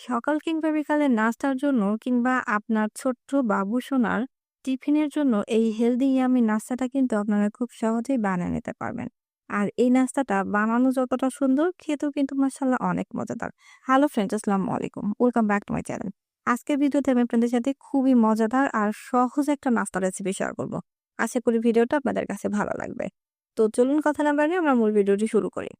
সকাল কিংবা বিকালের নাস্তার জন্য কিংবা আপনার ছোট্ট বাবু সোনার টিফিনের জন্য এই হেলদি ইয়ামি নাস্তাটা কিন্তু আপনারা খুব সহজেই বানিয়ে নিতে পারবেন। আর এই নাস্তাটা বানানো যতটা সুন্দর, খেতেও কিন্তু মাশাআল্লাহ অনেক মজাদার। হ্যালো ফ্রেন্ডস আসসালামু আলাইকুম। Welcome back to my channel. আজকের ভিডিওতে আমি আপনাদের সাথে খুবই মজাদার আর সহজ একটা নাস্তা রেসিপি শেয়ার করব। আশা করি ভিডিওটা আপনাদের কাছে ভালো লাগবে। তো চলুন কথা না বাড়িয়ে আমরা মূল ভিডিওটি শুরু করি।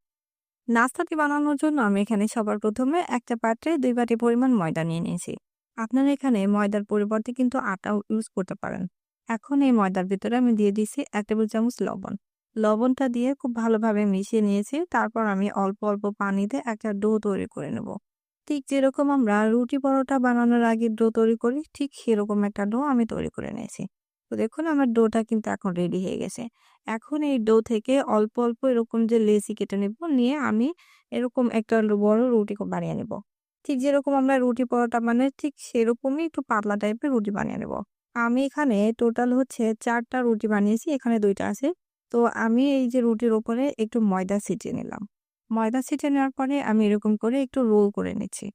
নাস্তাটি বানানোর জন্য আমি এখানে সবার প্রথমে একটা পাত্রে দুই বাটি পরিমাণ ময়দা নিয়ে নিয়েছি। আপনারা এখানে ময়দার পরিবর্তে কিন্তু আটাও ইউজ করতে পারেন। এখন এই ময়দার ভিতরে আমি দিয়ে দিয়েছি এক টেবিল চামচ লবণ। লবণটা দিয়ে খুব ভালোভাবে মিশিয়ে নিয়েছি, তারপর আমি অল্প অল্প পানিতে একটা ডো তৈরি করে নেব। ঠিক যেরকম আমরা রুটি পরোটা বানানোর আগে ডো তৈরি করি, ঠিক সেরকম একটা ডো আমি তৈরি করে নিয়েছি। তো দেখুন আমার ডোটা কিন্তু এখন রেডি হয়ে গেছে। এখন এই ডো থেকে অল্প অল্প এরকম যে লেসি কেটে নেব, নিয়ে আমি এরকম একটা বড় রুটি বানিয়ে নেব। ঠিক যেরকম আমরা রুটি পরোটা মানে ঠিক সেরকমই একটু পাতলা টাইপের রুটি বানিয়ে নেব। আমি এখানে টোটাল হচ্ছে চারটা রুটি বানিয়েছি, এখানে দুইটা আছে। তো আমি এই যে রুটির ওপরে একটু ময়দা ছিটিয়ে নিলাম। ময়দা ছিটিয়ে নেওয়ার পরে আমি এরকম করে একটু রোল করে নিচ্ছি।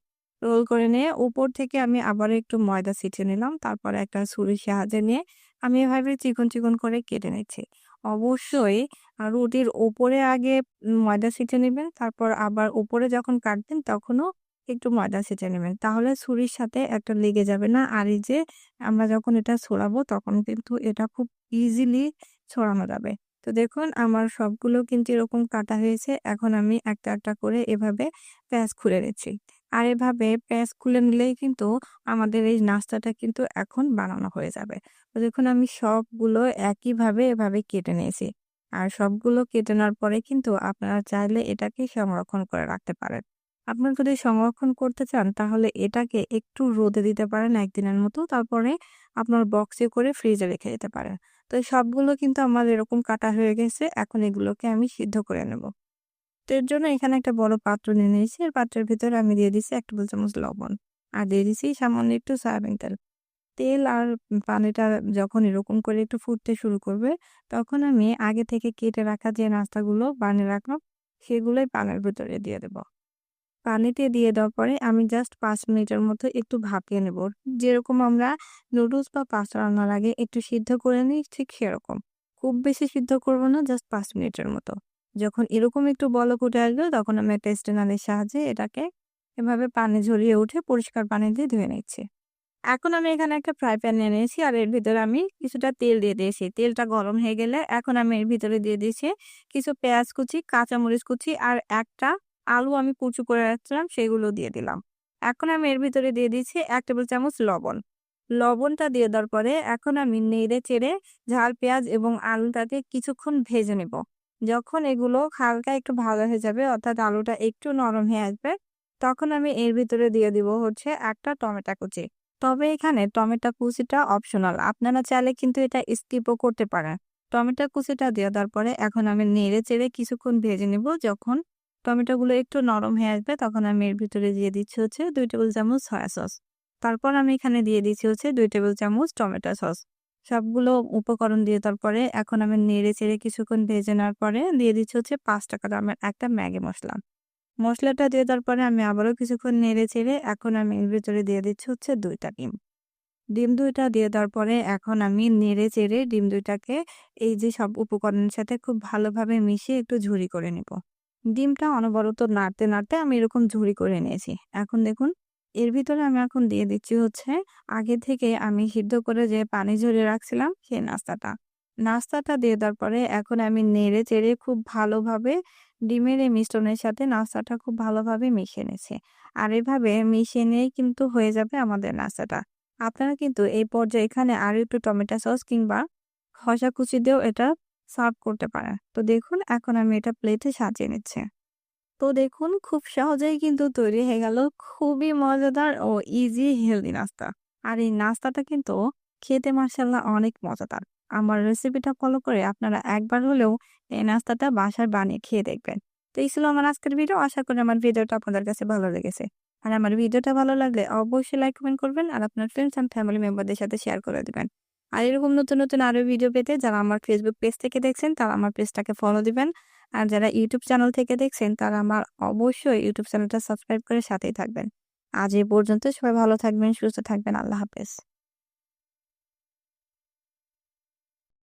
রোল করে নিয়ে উপর থেকে আমি আবার একটু ময়দা ছিটিয়ে নিলাম, তারপরে একটা ছুরির সাহায্যে নিয়ে আমি এভাবে চিকন চিকন করে কেটে নিচ্ছি। অবশ্যই রুটির ওপরে আগে ময়দা ছেঁচে নেবেন, তারপর আবার উপরে যখন কাটবেন তখনও একটু ময়দা ছেঁচে নেবেন। তাহলে ছুরির সাথে একটা লেগে যাবে না। আর এই যে আমরা যখন এটা ছড়াবো তখন কিন্তু এটা খুব ইজিলি ছড়ানো যাবে। তো দেখুন আমার সবগুলো কিন্তু এরকম কাটা হয়েছে। এখন আমি একটা একটা করে এভাবে প্যাঁচ খুলে নিচ্ছি। আর এভাবে প্যাঁচ খুলে নিলেই কিন্তু আমাদের এই নাস্তাটা কিন্তু এখন বানানো হয়ে যাবে। তো দেখুন, আমি সবগুলো একইভাবে এভাবে কেটে নিয়েছি। আর সবগুলো কেটে নেওয়ার পরে কিন্তু আপনারা চাইলে এটাকে সংরক্ষণ করে রাখতে পারেন। আপনারা যদি সংরক্ষণ করতে চান, তাহলে এটাকে একটু রোদে দিতে পারেন একদিনের মতো। তারপরে আপনার বক্সে করে ফ্রিজে রেখে দিতে পারেন। তো সবগুলো কিন্তু আমার এরকম কাটা হয়ে গেছে। এখন এগুলোকে আমি সিদ্ধ করে নেব। তো এর জন্য এখানে একটা বড় পাত্র নিয়ে নিয়েছি। আর পাত্রের ভিতরে আমি দিয়ে দিচ্ছি এক টেবিল চামচ লবণ। আর দিয়ে দিচ্ছি সামান্য একটু সয়াবিন তেল। তেল আর পানিটা যখন এরকম করে একটু ফুটতে শুরু করবে, তখন আমি আগে থেকে কেটে রাখা যে নাস্তাগুলো বানিয়ে রাখলাম, সেগুলোই পানের ভিতরে দিয়ে দেব। পানিতে দিয়ে দেওয়ার পরে আমি জাস্ট পাঁচ মিনিটের মতো একটু ভাপিয়ে নেব। যেরকম আমরা নুডলস বা পাস্তা রান্নার আগে একটু সিদ্ধ করে নিই, ঠিক সেরকম। খুব বেশি সিদ্ধ করব না জাস্ট পাঁচ মিনিটের মতো। যখন এরকম একটু বলক উঠে আসবে তখন আমি একটা স্টেনারের সাহায্যে এটাকে এভাবে পানি ঝরিয়ে উঠে পরিষ্কার পানি দিয়ে ধুয়ে নিচ্ছি। এখন আমি এখানে একটা ফ্রাই প্যান নিয়ে নিয়েছি আর এর ভিতরে আমি কিছুটা তেল দিয়ে দিয়েছি। তেলটা গরম হয়ে গেলে এখন আমি এর ভিতরে দিয়ে দিয়েছি কিছু পেঁয়াজ কুচি, কাঁচামরিচ কুচি আর একটা আলু আমি কুচু করে রাখছিলাম, সেগুলো দিয়ে দিলাম। এখন আমি এর ভিতরে দিয়ে দিচ্ছি এক টেবিল চামচ লবণ। লবণটা দিয়ে দেওয়ার পরে এখন আমি নেড়ে চেড়ে ঝাল, পেঁয়াজ এবং আলুটাকে কিছুক্ষণ ভেজে নেব। যখন এগুলো হালকা একটু ভালো হয়ে যাবে, অর্থাৎ আলুটা একটু নরম হয়ে আসবে, তখন আমি এর ভিতরে দিয়ে দিব হচ্ছে একটা টমেটো কুচি। তবে এখানে টমেটো কুচিটা অপশনাল আপনারা চাইলে কিন্তু এটা স্কিপও করতে পারেন। টমেটো কুচিটা দিয়ে দেওয়ার পরে এখন আমি নেড়ে চেড়ে কিছুক্ষণ ভেজে নেব। যখন টমেটোগুলো একটু নরম হয়ে আসবে, তখন আমি এর ভিতরে দিয়ে দিচ্ছি হচ্ছে দুই টেবিল চামচ সয়া সস তারপর আমি এখানে দিয়ে দিচ্ছি হচ্ছে দুই টেবিল চামচ টমেটো সস সবগুলো উপকরণ দিয়ে তারপরে এখন আমি নেড়ে চেড়ে কিছুক্ষণ ভেজে নেওয়ার পরে দিয়ে দিচ্ছি হচ্ছে পাঁচ টাকা দামের একটা ম্যাগি মশলা। মশলাটা দিয়ে দেওয়ার পরে আমি আবারও কিছুক্ষণ নেড়ে চেড়ে এখন আমি এর ভিতরে দিয়ে দিচ্ছি হচ্ছে দুইটা ডিম। ডিম দুইটা দিয়ে দেওয়ার পরে এখন আমি নেড়ে চেড়ে ডিম দুইটাকে এই যে সব উপকরণের সাথে খুব ভালোভাবে মিশিয়ে একটু ঝুরি করে নিব। ডিমটা অনবরত নাড়তে নাড়তে আমি এরকম ঝুরি করে নিয়েছি। এখন দেখুন এর ভিতরে আমি এখন দিয়ে দিচ্ছি হচ্ছে, আগে থেকে আমি সিদ্ধ করে যে পানি ঝরিয়ে রাখছিলাম সেই নাস্তাটা। নাস্তাটা দিয়ে দেওয়ার পরে এখন আমি নেড়ে চেড়ে খুব ভালোভাবে ডিমের এই মিশ্রণের সাথে নাস্তাটা খুব ভালোভাবে মিশিয়ে নিয়েছি আর এভাবে মিশিয়ে নিয়েই কিন্তু হয়ে যাবে আমাদের নাস্তাটা। আপনারা কিন্তু এই পর্যায়ে এখানে আরও একটু টমেটো সস কিংবা খসা কুচি দিয়েও এটা সার্ভ করতে পারেন। তো দেখুন, এখন আমি এটা প্লেটে সাজিয়ে নিচ্ছি। তো দেখুন, খুব সহজেই কিন্তু তৈরি হয়ে গেল। খুবই মজাদার ও ইজি হেলদি নাস্তা। আর এই নাস্তাটা কিন্তু খেতে মার্শাল্লাহ অনেক মজাদার। আমার রেসিপিটা ফলো করে আপনারা একবার হলেও এই নাস্তাটা বাসায় বানিয়ে খেয়ে দেখবেন। তো এই ছিল আমার আজকের ভিডিও আশা করি আমার ভিডিওটা আপনাদের কাছে ভালো লেগেছে। আর আমার ভিডিওটা ভালো লাগলে অবশ্যই লাইক কমেন্ট করবেন আর আপনার ফ্রেন্ডস অ্যান্ড ফ্যামিলি মেম্বারদের সাথে শেয়ার করে দেবেন। আর এরকম নতুন নতুন আরও ভিডিও পেতে যারা আমার ফেসবুক পেজ থেকে দেখছেন, তারা আমার পেজটাকে ফলো দিবেন। আর যারা ইউটিউব চ্যানেল থেকে দেখছেন তারা আমার অবশ্যই ইউটিউব চ্যানেলটা সাবস্ক্রাইব করে সাথেই থাকবেন আজ এই পর্যন্ত। সবাই ভালো থাকবেন, সুস্থ থাকবেন। আল্লাহ হাফেজ।